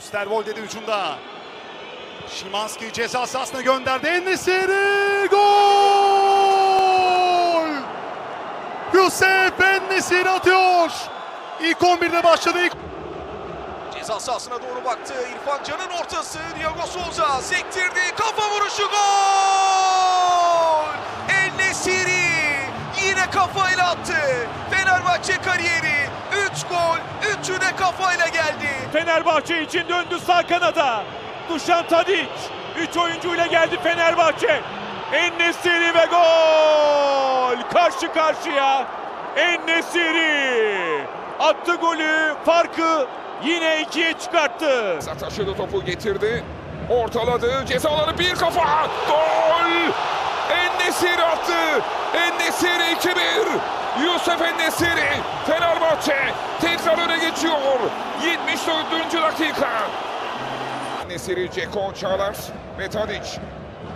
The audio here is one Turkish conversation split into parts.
Osterwolde hücumda. Şimanski ceza sahasına gönderdi. Enesiri gol! Yusuf Enesiri atıyor. İlk 11'de başladı. Ceza sahasına doğru baktı. İrfan Can'ın ortası. Diego Souza sektirdi. Kafa vuruşu gol! El Nesiri yine kafayla attı. Fenerbahçe kariyeri 3 gol, 3'ü de kafayla geldi. Fenerbahçe için döndü sağ kanada. Dušan Tadić. 3 oyuncuyla geldi Fenerbahçe. En-Nesyri ve gol! Karşı karşıya. En-Nesyri attı golü. Farkı yine ikiye çıkarttı. Taşıdı topu getirdi. Ortaladı. Cezaları bir kafa. Gol! Ennesiri attı. Ennesiri 2-1. Yusuf Ennesiri. Fenerbahçe geçiyor. 74. dakika. Ennesiri, Ceko, Çağlar ve Tadic.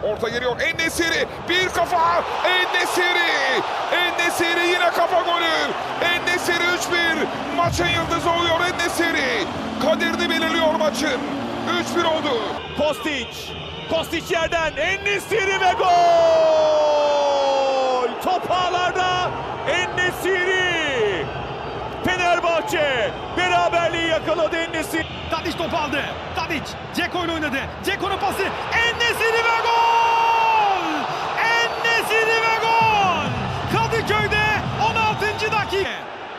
Orta geliyor. Ennesiri bir kafa. Ennesiri. Ennesiri yine kafa golü. Ennesiri 3-1. Maçın yıldızı oluyor Ennesiri. Kaderini belirliyor maçın. 3-1 oldu. Kostić. Kostić yerden En-Nesyri ve gol! Top ağlarda En-Nesyri. Fenerbahçe beraberliği yakaladı En-Nesyri. Tadic top aldı. Tadic Dzeko ile oynadı. Dzeko'nun pası. En-Nesyri ve gol! En-Nesyri ve gol! Kadıköy'de 16. dakika.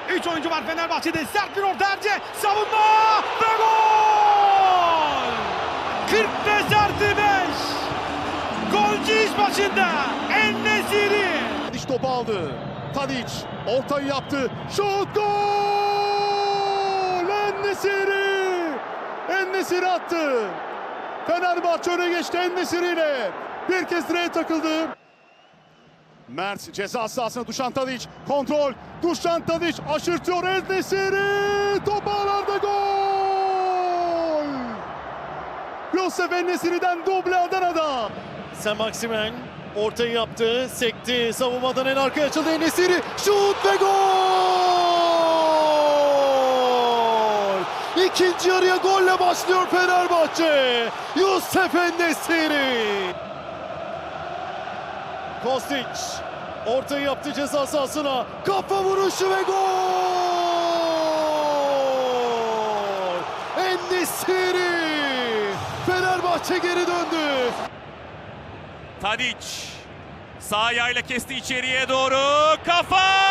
3 oyuncu var Fenerbahçe'de. Sert bir orta Erce. Savunma ve gol! 45 artı 5. Golcü iş başında. En-Nesyri. Tadic topu aldı. Tadic ortayı yaptı. Şut gol! Enesiri! Enesiri attı. Fenerbahçe öne geçti Enesiri ile. Bir kez direğe takıldı. Mert ceza sahasına Dušan Tadic. Kontrol. Dušan Tadic aşırtıyor Enesiri. Top ağlarda gol! Yosef Enesiri'den duble Adana'da. Sen Maximen ortayı yaptı, sekti, savunmadan en arkaya açıldı Enesiri, şut ve gol! İkinci yarıya golle başlıyor Fenerbahçe. Yusuf Enesiri. Kostić ortayı yaptı ceza sahasına, kafa vuruşu ve gol! Enesiri! Fenerbahçe geri döndü. Tadic sağ ayağıyla kesti içeriye doğru. Kafa!